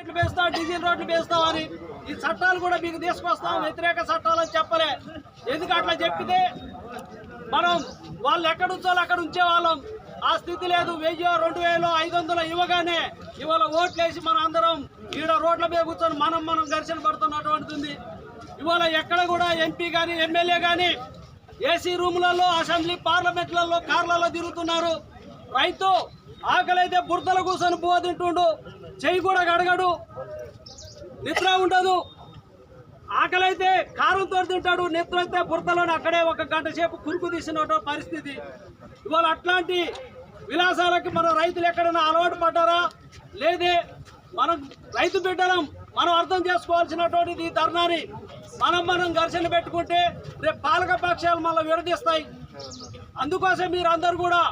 రేట్లు పెంచుతాం డీజిల్ రోడ్లు పెంచుతాం అని ఈ చట్టాలు కూడా మీకు తీసుకొస్తాం వ్యతిరేక చట్టాలు అని చెప్పలే. ఎందుకు అట్లా చెప్పితే మనం వాళ్ళు ఎక్కడ ఉంచాలో అక్కడ ఉంచేవాళ్ళం. ఆ స్థితి లేదు. వెయ్యి రెండు వేలు ఐదు వందలు ఇవ్వగానే ఇవాళ ఓట్లేసి మన మనం అందరం ఈడ రోడ్ల మీద కూర్చొని మనం మనం ఘర్షణ పడుతున్నటువంటిది ఇవాళ ఎక్కడ కూడా ఎంపీ కానీ ఎమ్మెల్యే కానీ ఏసీ రూములలో అసెంబ్లీ పార్లమెంట్లలో కార్లలో తిరుగుతున్నారు. రైతు ఆకలైతే బురదలు కూర్చొని బోధింటుండు చెయ్యి కూడా గడగడు నిద్ర ఉండదు. ఆకలైతే కారంతో తింటాడు. నిద్ర అయితే బురదలోనే అక్కడే ఒక గంట సేపు కురుకు తీసిన పరిస్థితి. ఇవాళ అట్లాంటి విలాసాలకి మన రైతులు ఎక్కడైనా అలవాటు పడ్డారా? లేదే. మనం రైతు బిడ్డలం. మనం అర్థం చేసుకోవాల్సినటువంటిది ఈ ధర్నాని. మనం మనం ఘర్షణ పెట్టుకుంటే రేపు పాలక పక్షాలు మళ్ళీ విడదీస్తాయి. అందుకోసం మీరు అందరు కూడా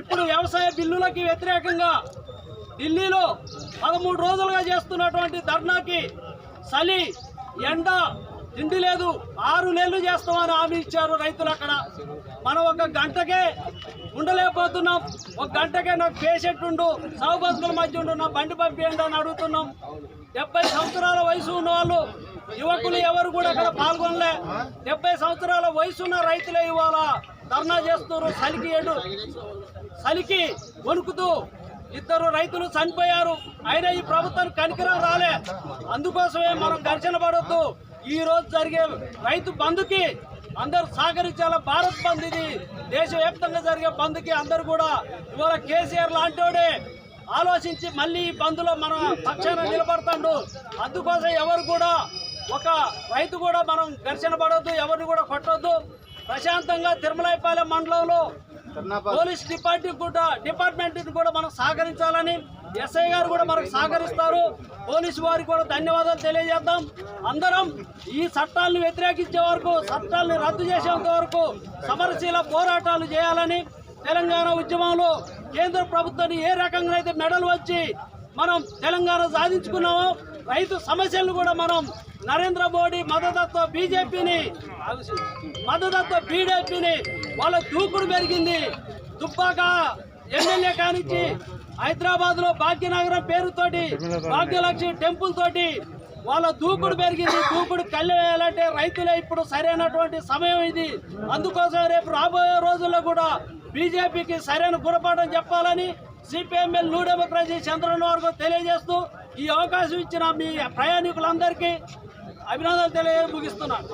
ఇప్పుడు వ్యవసాయ బిల్లులకి వ్యతిరేకంగా ఢిల్లీలో పదమూడు రోజులుగా చేస్తున్నటువంటి ధర్నాకి చలి ఎండ తిండి లేదు. ఆరు నెలలు చేస్తామని హామీ ఇచ్చారు రైతులు అక్కడ. మనం ఒక గంటకే ఉండలేకపోతున్నాం. ఒక గంటకే నాకు పేషెంట్ ఉండు సాగు బతుకుల మధ్య ఉండు నా బండి పంపియండి అని అడుగుతున్నాం. డెబ్బై సంవత్సరాల వయసు ఉన్న వాళ్ళు యువకులు ఎవరు కూడా అక్కడ పాల్గొనలే. డెబ్బై సంవత్సరాల వయసు ఉన్న రైతులే ఇవాళ ధర్నా చేస్తున్నారు. చలికి ఏడు చలికి వణుకుతూ ఇద్దరు రైతులు చనిపోయారు. అయినా ఈ ప్రభుత్వం కనికరం రాలే. అందుకోసమే మనం ఘర్షణ పడొద్దు. ఈ రోజు జరిగే రైతు బంధుకి అందరూ సహకరించాల? భారత్ బంద్ ఇది. దేశవ్యాప్తంగా జరిగే బంద్కి అందరూ కూడా ఇవాళ కేసీఆర్ లాంటోడే ఆలోచించి మళ్ళీ ఈ బంద్లో మన పక్షాన నిలబడతాడు. అందుకోసం ఎవరు కూడా ఒక రైతు కూడా మనం ఘర్షణ పడవద్దు ఎవరిని కూడా కొట్టొద్దు. ప్రశాంతంగా తిరుమలైపాలెం మండలంలో పోలీస్ డిపార్ట్మెంట్ కూడా డిపార్ట్మెంట్ కూడా మనం సహకరించాలని ఎస్ఐ గారు కూడా మనకు సహకరిస్తారు. పోలీసు వారికి కూడా ధన్యవాదాలు తెలియజేద్దాం. అందరం ఈ చట్టాలను వ్యతిరేకించే వరకు చట్టాలను రద్దు చేసేంత వరకు సమరశీల పోరాటాలు చేయాలని తెలంగాణ ఉద్యమంలో కేంద్ర ప్రభుత్వాన్ని ఏ రకంగా అయితే మెడలు వచ్చి మనం తెలంగాణ సాధించుకున్నామో రైతు సమస్యలను కూడా మనం నరేంద్ర మోడీ మద్దతుతో బీజేపీని మద్దతుతో బీజేపీని వాళ్ళ దూకుడు పెరిగింది. దుబ్బాక ఎమ్మెల్యే కానిచ్చి హైదరాబాద్లో భాగ్యనగరం పేరుతోటి భాగ్యలక్ష్మి టెంపుల్ తోటి వాళ్ళ దూకుడు పెరిగింది. దూకుడు కళ్ళు వేయాలంటే రైతులే ఇప్పుడు సరైనటువంటి సమయం ఇది. అందుకోసం రేపు రాబోయే రోజుల్లో కూడా బీజేపీకి సరైన గుణపాఠం చెప్పాలని సిపిఎంఎల్ న్యూ డెమోక్రసీ చంద్రబాబు తెలియజేస్తూ ఈ అవకాశం ఇచ్చిన మీ ప్రయాణికులందరికీ అభినందనలు తెలియ ముగిస్తున్నాను